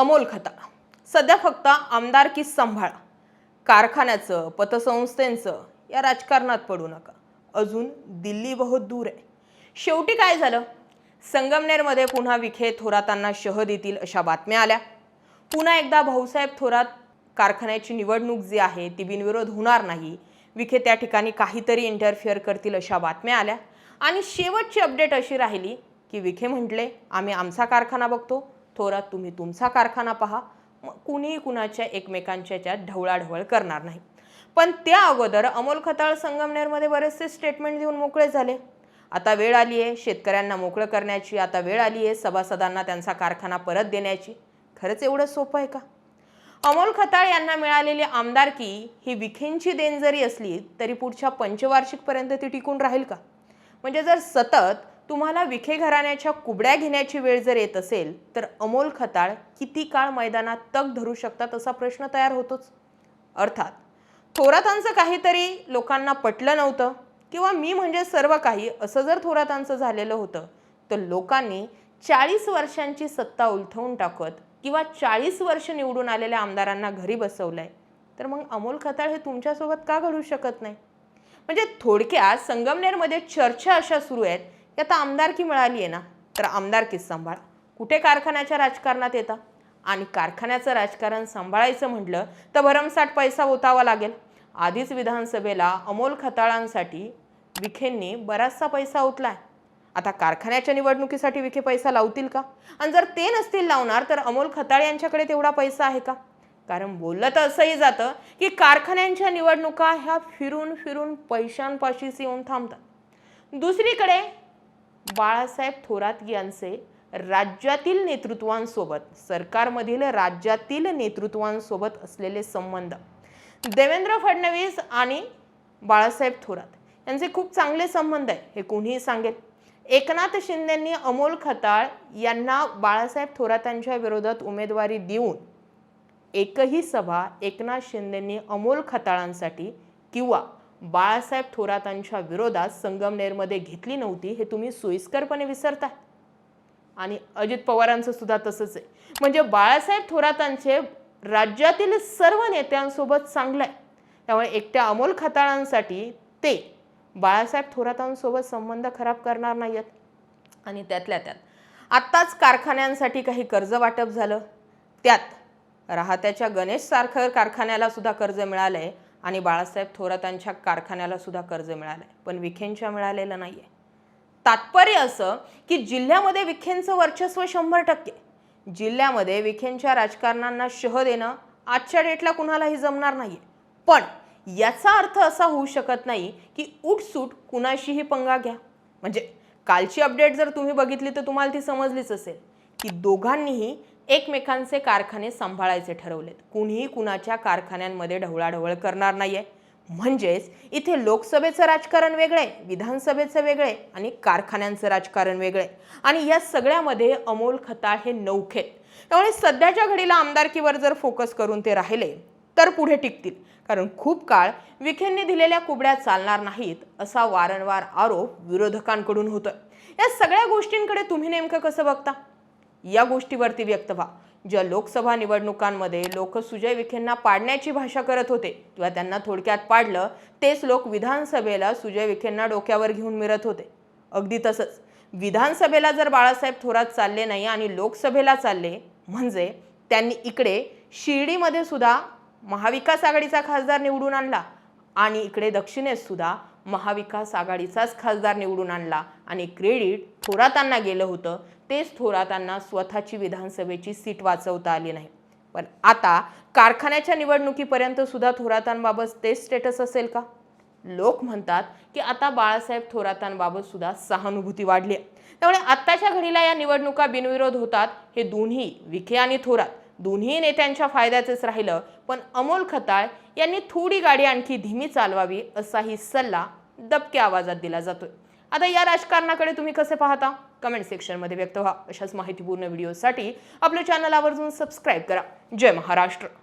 अमोल खता. सध्या फक्त आमदारकी सांभाळा. कारखान्याचं पतसंस्थेचं या राजकारणात पडू नका. अजून दिल्ली बहुत दूर आहे. शेवटी काय झालं? संगमनेरमध्ये पुन्हा विखे थोरातांना शह देतील अशा बातम्या आल्या. पुन्हा एकदा भाऊसाहेब थोरात कारखान्याची निवडणूक जी आहे ती बिनविरोध होणार नाही. विखे त्या ठिकाणी काहीतरी इंटरफिअर करतील अशा बातम्या आल्या. आणि शेवटची अपडेट अशी राहिली की विखे म्हटले आम्ही आमचा कारखाना बघतो. थोरात तुम्ही तुमचा कारखाना पहा. मग कुणीही कुणाच्या एकमेकांच्या याच्यात ढवळाढवळ करणार नाही. पण त्या अगोदर अमोल खताळ संगमनेरमध्ये बरेचसे स्टेटमेंट देऊन मोकळे झाले. आता वेळ आली आहे शेतकऱ्यांना मोकळं करण्याची आता वेळ आली आहे सभासदांना त्यांचा कारखाना परत देण्याची. खरंच एवढं सोपं आहे का? अमोल खताळ यांना मिळालेली आमदारकी ही विखेंची देण जरी असली तरी पुढच्या पंचवार्षिकपर्यंत ती टिकून राहील का? म्हणजे जर सतत तुम्हाला विखे घराण्याच्या कुबड्या घेण्याची वेळ जर येत असेल तर अमोल खताळ किती काळ मैदानात तग धरू शकतात असा प्रश्न तयार होतोच. अर्थात थोरातांचं काहीतरी लोकांना पटलं नव्हतं किंवा मी म्हणजे सर्व काही असं जर थोरातांचं झालेलं होतं तर लोकांनी चाळीस वर्षांची सत्ता उलथवून टाकत किंवा चाळीस वर्ष निवडून आलेल्या आमदारांना घरी बसवलंय तर मग अमोल खताळ हे तुमच्यासोबत का घडू शकत नाही? म्हणजे थोडक्यात संगमनेरमध्ये चर्चा अशा सुरू आहेत की आता आमदारकी मिळाली आहे ना. तर आमदारकीच सांभाळ? कुठे कारखान्याच्या राजकारणात येतं? आणि कारखान्याचं राजकारण सांभाळायचं म्हटलं तर भरमसाठ पैसा ओतावा लागेल. आधीच विधानसभेला अमोल खताळांसाठी विखेंनी बराचसा पैसा ओतलाय. आता कारखान्याच्या निवडणुकीसाठी विखे पैसा लावतील का? आणि जर ते नसतील लावणार तर अमोल खताळ यांच्याकडे तेवढा पैसा आहे का? कारण बोललं तर असंही जातं की कारखान्यांच्या निवडणुका ह्या फिरून फिरून पैशांपाशीच येऊन थांबतात. दुसरीकडे बाळासाहेब थोरात यांचे राज्यातील नेतृत्वांसोबत सरकारमधील राज्यातील नेतृत्वांसोबत असलेले संबंध. देवेंद्र फडणवीस आणि बाळासाहेब थोरात यांचे खूप चांगले संबंध आहे हे कोणीही सांगेल. एकनाथ शिंदेंनी अमोल खताळ यांना बाळासाहेब थोरातांच्या विरोधात उमेदवारी देऊन एकही सभा एकनाथ शिंदेंनी अमोल खताळांसाठी किंवा बाळासाहेब थोरातांच्या विरोधात संगमनेरमध्ये घेतली नव्हती हे तुम्ही सोयीस्करपणे विसरताय. आणि अजित पवारांचं सुद्धा तसंच आहे. म्हणजे बाळासाहेब थोरातांचे राज्यातील सर्व नेत्यांसोबत चांगलं आहे. त्यामुळे एकट्या अमोल खताळांसाठी ते बाळासाहेब थोरातांसोबत संबंध खराब करणार नाही आहेत. आणि त्यातल्या त्यात आत्ताच कारखान्यांसाठी काही कर्ज वाटप झालं. त्यात राहत्याच्या गणेश सारखं कारखान्याला सुद्धा कर्ज आहे आणि बाळासाहेब थोरातांच्या कारखान्याला सुद्धा कर्ज मिळालंय. पण विखेंच्या मिळालेलं नाहीये. तात्पर्य असं की जिल्ह्यामध्ये विखेंचं वर्चस्व शंभर टक्के. जिल्ह्यामध्ये विखेंच्या राजकारणांना शह देणं आजच्या डेटला कुणालाही जमणार नाहीये. पण याचा अर्थ असा होऊ शकत नाही की उठसूट कुणाशीही पंगा घ्या. म्हणजे कालची अपडेट जर तुम्ही बघितली तर तुम्हाला ती समजलीच असेल की दोघांनीही एकमेकांचे कारखाने सांभाळायचे ठरवलेत. कुणीही कुणाच्या कारखान्यांमध्ये ढवळाढवळ करणार नाही आहे म्हणजेच इथे लोकसभेचं राजकारण वेगळं आहे विधानसभेचं वेगळं आणि कारखान्यांचं राजकारण वेगळं. आणि या सगळ्यामध्ये अमोल खताळ हे नौखेत. त्यामुळे सध्याच्या घडीला आमदारकीवर जर फोकस करून ते राहिले तर पुढे टिकतील. कारण खूप काळ विखेंनी दिलेल्या कुबड्या चालणार नाहीत असा वारंवार आरोप विरोधकांकडून होतोय. या सगळ्या गोष्टींकडे तुम्ही नेमकं कसं बघता? या गोष्टीवरती व्यक्त व्हा. ज्या लोकसभा निवडणुकांमध्ये लोक सुजय विखेंना पाडण्याची भाषा करत होते किंवा त्यांना थोडक्यात पाडलं तेच लोक विधानसभेला सुजय विखेंना डोक्यावर घेऊन मिरत होते. अगदी तसंच. विधानसभेला जर बाळासाहेब थोरात चालले नाही आणि लोकसभेला चालले म्हणजे त्यांनी इकडे शिर्डीमध्ये सुद्धा महाविकास आघाडीचा खासदार निवडून आणला आणि इकडे दक्षिणेत सुद्धा महाविकास आघाडीचाच खासदार निवडून आणला. आणि क्रेडिट थोरातांना गेलं होतं तेच थोरातांना स्वतःची विधानसभेची सीट वाचवता आली नाही. पण आता कारखान्याच्या निवडणुकीपर्यंत सुद्धा थोरातांबाबत तेच स्टेटस असेल का? लोक म्हणतात की आता बाळासाहेब थोरातांबाबत सुद्धा सहानुभूती वाढली आहे. त्यामुळे आत्ताच्या घडीला या निवडणुका बिनविरोध होतात हे दोन्ही विखे आणि थोरात. दोन्ही नेत्यांच्या फायद्याचेच राहिलं पण अमोल खताळ यांनी थोडी गाडी आणखी धीमी चालवावी असाही सल्ला दबक्या आवाजात दिला जातोय. आता या राजकारणाकडे तुम्ही कसे पाहता? कमेंट सेक्शनमध्ये व्यक्त व्हा. अशाच माहितीपूर्ण व्हिडिओसाठी आपल्या चॅनल आवर्जून सबस्क्राईब करा. जय महाराष्ट्र.